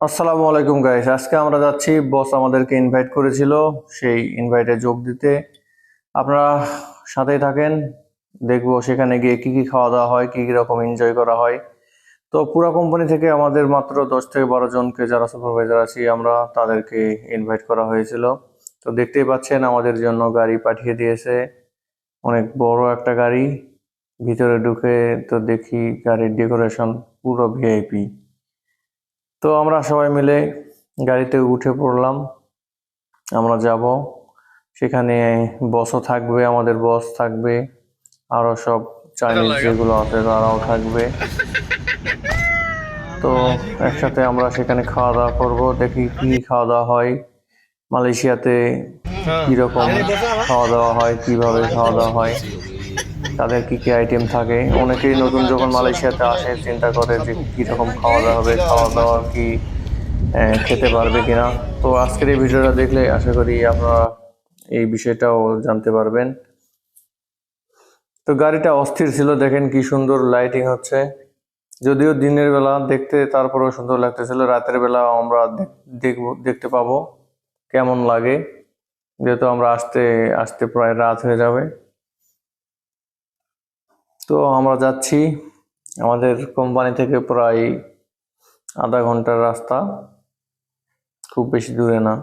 আসসালামু আলাইকুম গাইস আজকে আমরা যাচ্ছি বস আমাদেরকে ইনভাইট করেছিল, সেই ইনভাইটে যোগ দিতে। আপনারা সাথেই থাকেন, দেখব সেখানে গিয়ে কি কি খাওয়া দাওয়া হয়, কি কি রকম এনজয় করা হয়। তো পুরো কোম্পানি থেকে আমাদের মাত্র দশ থেকে বারো জনকে যারা সুপারভাইজার আছি, আমরা তাদেরকে ইনভাইট করা হয়েছিল। তো দেখতেই পাচ্ছেন, আমাদের জন্য গাড়ি পাঠিয়ে দিয়েছে। অনেক বড় একটা গাড়ি, ভিতরে ঢুকে তো দেখি গাড়ির ডেকোরেশন পুরো ভিআইপি তো আমরা সবাই মিলে গাড়িতে উঠে পড়লাম। আমরা যাব। সেখানে বসও থাকবে আমাদের বস থাকবে। আরও সব চাইনিজ যেগুলো আছে তারাও থাকবে। তো একসাথে আমরা সেখানে খাওয়া দাওয়া করব দেখি কি খাওয়া দাওয়া হয়। মালয়েশিয়াতে কীরকম খাওয়া দাওয়া হয় কীভাবে খাওয়া দাওয়া হয়। তাদের কি কি আইটেম থাকে? অনেকেই নতুন যখন মালয়েশিয়াতে আসে, চিন্তা করে যে কীরকম খাওয়া দাওয়া হবে, খাওয়া দাওয়া কি খেতে পারবে কিনা? তো আজকের এই ভিডিওটা দেখলে আশা করি আপনারা এই বিষয়টাও জানতে পারবেন। তো গাড়িটা অস্থির ছিল, দেখেন কি সুন্দর লাইটিং হচ্ছে। যদিও দিনের বেলা দেখতে তারপরেও সুন্দর লাগতেছিল, রাতের বেলা আমরা দেখ- দেখব, দেখতে পাবো কেমন লাগে। যেহেতু আমরা আসতে আসতে প্রায় রাত হয়ে যাবে। তো আমরা যাচ্ছি আমাদের কোম্পানি থেকে প্রায় আধা ঘণ্টার রাস্তা। খুব বেশি দূরে না।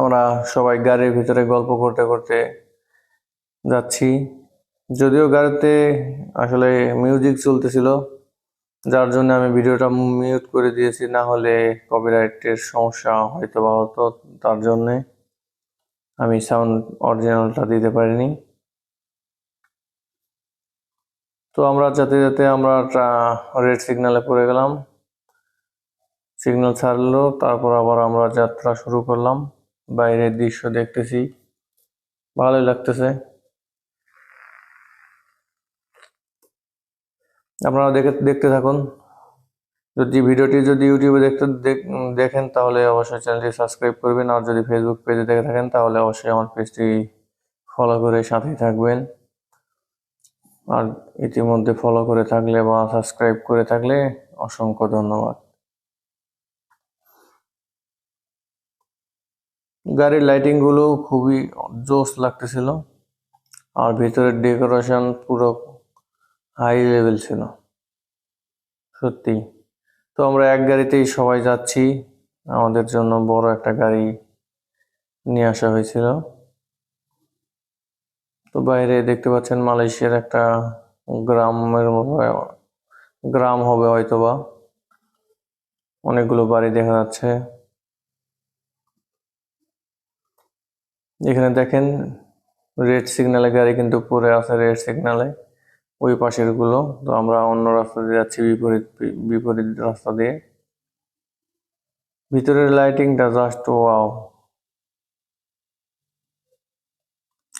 আমরা সবাই গাড়ির ভিতরে গল্প করতে করতে যাচ্ছি। যদিও গাড়িতে আসলে মিউজিক চলতেছিল, যার জন্য আমি ভিডিওটা মিউট করে দিয়েছি, না হলে কপিরাইটের সমস্যা হয়তো বা হতো তার জন্যে। আমি সাউন্ড অরিজিনালটা দিতে পারিনি। তো আমরা যেতে যেতে আমরা রেড সিগন্যালে পড়ে গেলাম। সিগন্যাল ছাড়লো, তারপর আবার আমরা যাত্রা শুরু করলাম। বাইরের দৃশ্য দেখতেছি। ভালোই লাগতেছে। আপনারা দেখে দেখতে থাকুন। যদি ভিডিওটি যদি ইউটিউবে দেখতে দেখ- দেখেন, তাহলে অবশ্যই চ্যানেলটি সাবস্ক্রাইব করবেন। আর যদি ফেসবুক পেজে দেখে থাকেন, তাহলে অবশ্যই আমার পেজটি ফলো করে সাথেই থাকবেন। আর ইতিমধ্যে ফলো করে থাকলে বা সাবস্ক্রাইব করে থাকলে অসংখ্য ধন্যবাদ। গাড়ির লাইটিংগুলো খুবই জোস লাগতেছিল, আর ভিতরের ডেকোরেশন পুরো হাই লেভেল ছিল। সত্যি তো আমরা এক গাড়িতেই সবাই যাচ্ছি। আমাদের জন্য বড় একটা গাড়ি নিয়ে আসা হয়েছিল। তো বাইরে দেখতে পাচ্ছেন মালয়েশিয়ার একটা গ্রামের মতো, গ্রাম হবে হয়তোবা। অনেকগুলো বাড়ি দেখা যাচ্ছে। এখানে দেখেন রেড সিগন্যালে গাড়ি কিন্তু পরে আছে রেড সিগন্যালে ওই পাশেরগুলো। তো আমরা অন্য রাস্তা দিয়ে যাচ্ছি, বিপরীত বিপরীত রাস্তা দিয়ে। ভিতরের লাইটিংটা জাস্ট ওয়াও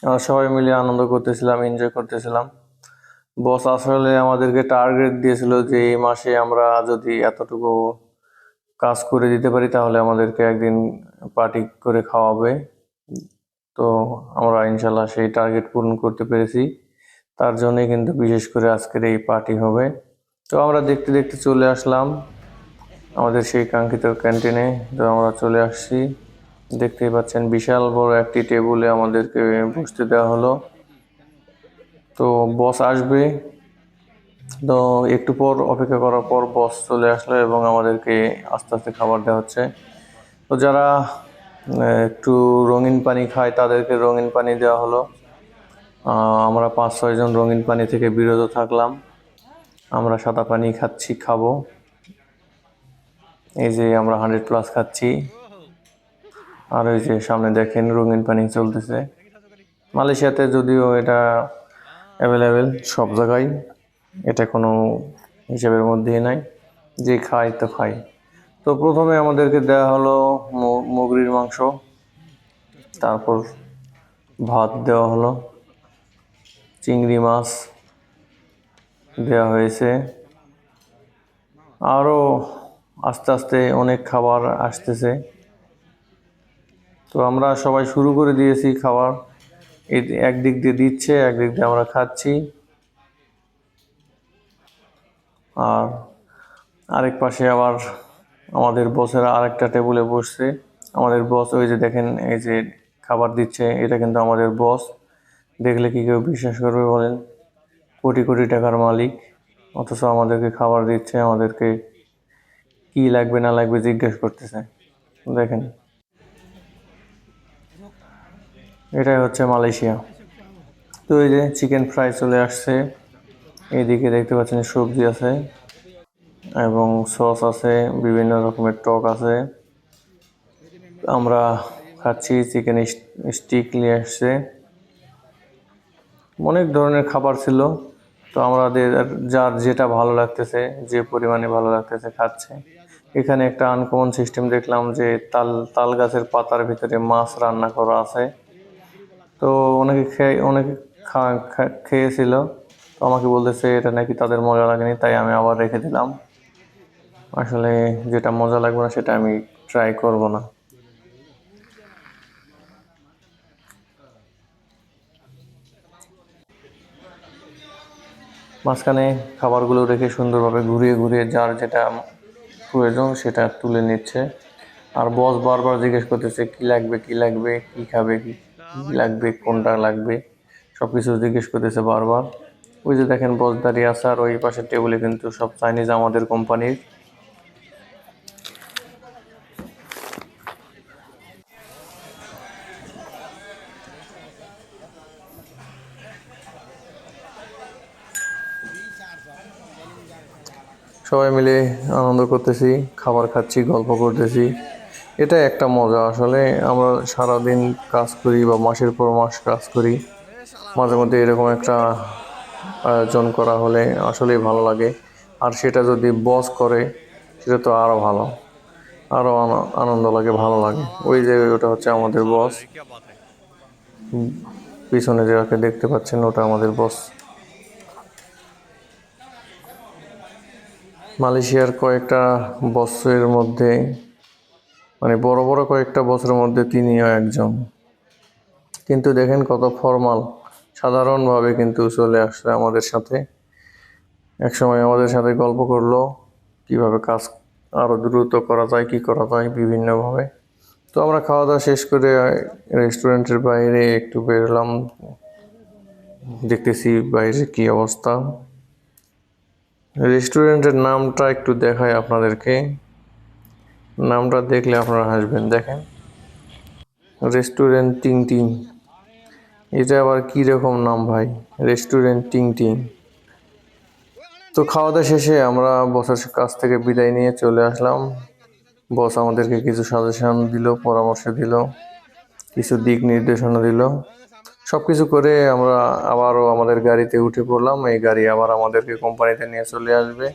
আমরা সবাই মিলে আনন্দ করতেছিলাম এনজয় করতেছিলাম। বস আসলে আমাদেরকে টার্গেট দিয়েছিল যে এই মাসে আমরা যদি এতটুকু কাজ করে দিতে পারি, তাহলে আমাদেরকে একদিন পার্টি করে খাওয়াবে। তো আমরা ইনশাল্লাহ সেই টার্গেট পূরণ করতে পেরেছি। তার জন্যই কিন্তু বিশেষ করে আজকের এই পার্টি হবে। তো আমরা দেখতে দেখতে চলে আসলাম আমাদের সেই কাঙ্ক্ষিত ক্যান্টিনে তো আমরা চলে আসছি। দেখতেই পাচ্ছেন বিশাল বড় একটি টেবিলে আমাদেরকে বসতে দেওয়া হলো। তো বস আসবে। তো একটু পর অপেক্ষা করার পর বস চলে আসলো এবং আমাদেরকে আস্তে আস্তে খাবার দেওয়া হচ্ছে। তো যারা একটু রঙিন পানি খায় তাদেরকে রঙিন পানি দেওয়া হলো। আমরা পাঁচ ছয়জন রঙিন পানি থেকে বিরত থাকলাম। আমরা সাদা পানি খাচ্ছি, খাব। এই যে আমরা হান্ড্রেড প্লাস খাচ্ছি। আর ওই যে সামনে দেখেন রঙিন পানি চলতেছে। মালয়েশিয়াতে যদিও এটা অ্যাভেলেবেল সব জায়গায়, এটা কোনো হিসাবের মধ্যেই নাই। যে খায় তো খায়। তো প্রথমে আমাদেরকে দেওয়া হলো মুগরির মাংস। তারপর ভাত দেওয়া হলো। চিংড়ি মাছ দেওয়া হয়েছে। আরও আস্তে আস্তে অনেক খাবার আসতেছে। তো আমরা সবাই শুরু করে দিয়েছি খাবার। একদিক দিয়ে দিচ্ছে, একদিক দিয়ে আমরা খাচ্ছি। আর আরেক পাশে আবার আমাদের বসেরা আরেকটা টেবিলে বসছে। আমাদের বস ওই যে দেখেন, এই যে খাবার দিচ্ছে, এটা কিন্তু আমাদের বস। দেখলে কি কেউ বিশ্বাস করবে বলেন? কোটি কোটি টাকার মালিক, অথচ আমাদেরকে খাবার দিচ্ছে, আমাদেরকে কি লাগবে না লাগবে জিজ্ঞেস করতেছে। দেখেন। এটাই হচ্ছে মালয়েশিয়া। তো এই যে চিকেন ফ্রাই চলে আসছে। এইদিকে দেখতে পাচ্ছেন সবজি আছে এবং সস আছে, বিভিন্ন রকমের টক আছে। আমরা খাচ্ছি, চিকেন স্টিক নিয়ে আসছে। অনেক ধরনের খাবার ছিল। তো আমাদের যার যেটা ভালো লাগতেছে, যে পরিমাণে ভালো লাগতেছে খাচ্ছে। এখানে একটা আনকমন সিস্টেম দেখলাম যে তাল তাল গাছের পাতার ভিতরে মাছ রান্না করা আছে। তো অনেকে খেয়ে, অনেকে খেয়েছিল। তো আমাকে বলতেছে, এটা নাকি তাদের মজা লাগেনি, তাই আমি আবার রেখে দিলাম। আসলে যেটা মজা লাগবে না, সেটা আমি ট্রাই করব না। মাঝখানে খাবারগুলো রেখে সুন্দরভাবে ঘুরিয়ে ঘুরিয়ে যার যেটা প্রয়োজন সেটা তুলে নিচ্ছে। আর বস বারবার জিজ্ঞেস করতেছে, কি লাগবে কি লাগবে, কি খাবে, কি লাগবে, কোনটা লাগবে? সব কিছু জিজ্ঞেস করতেছে বারবার। ওই যে দেখেন বস দাঁড়িয়ে আসার ওই পাশের টেবিলে কিন্তু সব চাইনিজ আমাদের কোম্পানির সবাই মিলে আনন্দ করতেছি, খাবার খাচ্ছি, গল্প করতেছি। এটা একটা মজা। আসলে আমরা সারাদিন কাজ করি বা মাসের পর মাস কাজ করি। মাঝে মধ্যে এরকম একটা আয়োজন করা হলে আসলেই ভালো লাগে। আর সেটা যদি বস করে, সেটা তো আরও ভালো। আরও আনন্দ লাগে, ভালো লাগে। ওই যে ওটা হচ্ছে আমাদের বস পিছনে যাকে দেখতে পাচ্ছেন, ওটা আমাদের বস মালয়েশিয়ার কয়েকটা বছরের মধ্যে মানে বড় বড় কয়েকটা বছরের মধ্যে তিনিও একজন। কিন্তু দেখেন কত ফর্মাল, সাধারণভাবে কিন্তু চলে আসছে আমাদের সাথে। একসময় আমাদের সাথে গল্প করল, কীভাবে কাজ আরও দ্রুত করা যায়, কি করা যায় বিভিন্নভাবে। তো আমরা খাওয়া দাওয়া শেষ করে রেস্টুরেন্টের বাইরে একটু বেরোলাম, দেখতেছি বাইরে কি অবস্থা। রেস্টুরেন্টের নামটা একটু দেখাই আপনাদেরকে। নামটা দেখলে আপনারা হাসবেন, দেখেন। রেস্টুরেন্ট টিং টিং এটা আবার কী রকম নাম ভাই? রেস্টুরেন্ট টিং টিং তো খাওয়া দাওয়া শেষে আমরা বসের কাছ থেকে বিদায় নিয়ে চলে আসলাম। বস আমাদেরকে কিছু সাজেশন দিল, পরামর্শ দিল, কিছু দিক নির্দেশনা দিল। সব কিছু করে আমরা আবারও আমাদের গাড়িতে উঠে পড়লাম। এই গাড়ি আবার আমাদেরকে কোম্পানিতে নিয়ে চলে আসবে।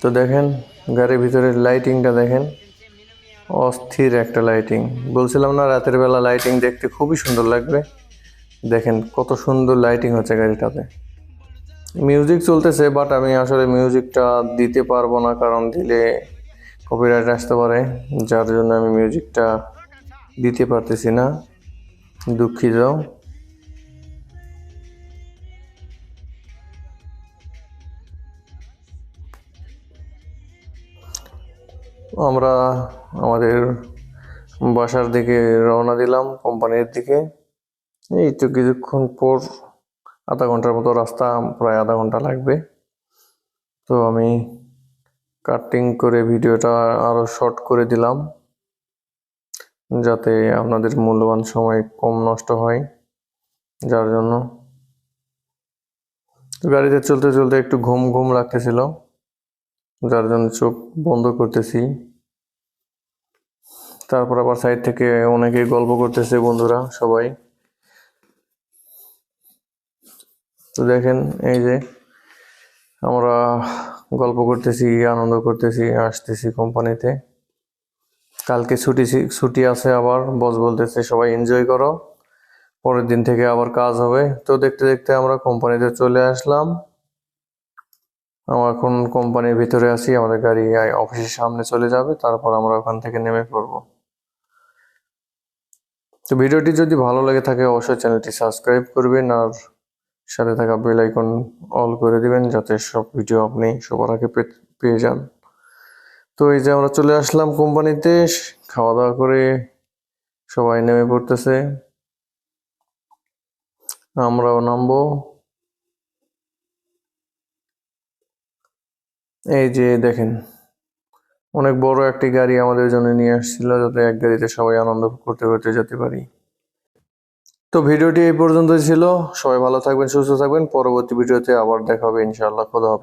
তো দেখেন, গাড়ির ভিতরে লাইটিংটা দেখেন। অস্থির একটা লাইটিং বলছিলাম না, রাতের বেলা লাইটিং দেখতে খুবই সুন্দর লাগবে। দেখেন, কত সুন্দর লাইটিং হচ্ছে গাড়িটাতে। মিউজিক চলতেছে বাট আমি আসলে মিউজিকটা দিতে পারব না, কারণ দিলে কপিরাইট আসতে পারে। যার জন্য আমি মিউজিকটা দিতে পারতেছি না। দুঃখিত আমরা আমাদের বাসার দিকে রওনা দিলাম কোম্পানির দিকে। এই তো কিছুক্ষণ পর আধা ঘণ্টার মতো রাস্তা, প্রায় আধা ঘণ্টা লাগবে। তো আমি কাটিং করে ভিডিওটা আরও শর্ট করে দিলাম। যাতে আপনাদের মূল্যবান সময় কম নষ্ট হয়, যার জন্য। গাড়িতে চলতে চলতে একটু ঘুম ঘুম লাগতেছিল, যার জন্য চোখ বন্ধ করতেছি। তারপর আবার সাইড থেকে অনেকে গল্প করতেছে বন্ধুরা, সবাই। তো দেখেন, এই যে আমরা গল্প করতেছি, আনন্দ করতেছি আসতেছি কোম্পানিতে। কালকে ছুটি ছুটি আছে আবার, বস বলতেছে, সবাই এনজয় করো। পরের দিন থেকে আবার কাজ হবে। তো দেখতে দেখতে আমরা কোম্পানিতে চলে আসলাম। আমরা এখন কোম্পানির ভিতরে আছি, আমাদের গাড়ি অফিসের সামনে চলে যাবে, তারপর আমরা ওখান থেকে নেমে পড়ব। তো ভিডিওটি যদি ভালো লেগে থাকে, অবশ্যই চ্যানেলটি সাবস্ক্রাইব করবেন, আর সাথে থাকা বেল আইকন অল করে দিবেন, যাতে সব ভিডিও আপনি সবার আগে পেয়ে যান। তো এই যে আমরা চলে আসলাম কোম্পানিতে খাওয়া দাওয়া করে সবাই নেমে পড়তেছে। আমরাও নামবো। এই যে দেখেন, অনেক বড় একটি গাড়ি আমাদের জন্য নিয়ে আসছিল, যাতে এক গাড়িতে সবাই আনন্দ করতে করতে যেতে পারি। তো ভিডিওটি এই পর্যন্তই ছিল। সবাই ভালো থাকবেন, সুস্থ থাকবেন। পরবর্তী ভিডিওতে আবার দেখা হবে, ইনশাআল্লাহ। খোদা হাফেজ।